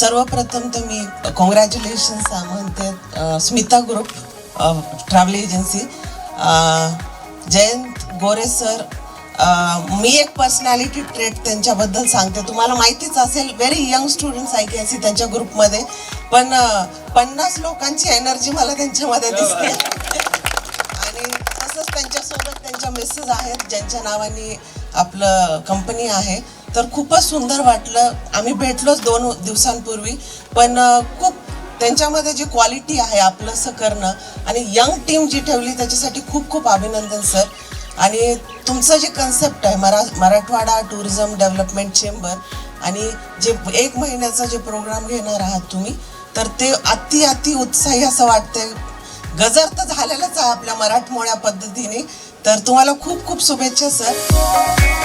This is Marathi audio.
सर्वप्रथम तर मी कॉंग्रॅच्युलेशन्स म्हणते Smita group travel agency Jayant Gore sir मी एक पर्सनॅलिटी ट्रेट त्यांच्याबद्दल सांगते. तुम्हाला माहितीच असेल व्हेरी यंग स्टुडंट्स आहे की असे त्यांच्या ग्रुपमध्ये पण पन्नास लोकांची एनर्जी मला त्यांच्यामध्ये दिसते. आणि तसंच त्यांच्यासोबत त्यांच्या मिसेस आहेत ज्यांच्या नावाने आपलं कंपनी आहे. तर खूपच सुंदर वाटलं. आम्ही भेटलोच दोन दिवसांपूर्वी. पण खूप त्यांच्यामध्ये जी क्वालिटी आहे आपलंसं करणं आणि यंग टीम जी ठेवली त्याच्यासाठी खूप खूप अभिनंदन सर आणि तुमचं जे कन्सेप्ट आहे मरा मराठवाडा टुरिझम डेव्हलपमेंट चेंबर आणि जे एक महिन्याचा जे प्रोग्राम घेणार आहात तुम्ही तर ते अति अति उत्साही असं वाटतंय. गजर तर झालेलंच आहे आपल्या मराठमोळ्या पद्धतीने. तर तुम्हाला खूप खूप शुभेच्छा सर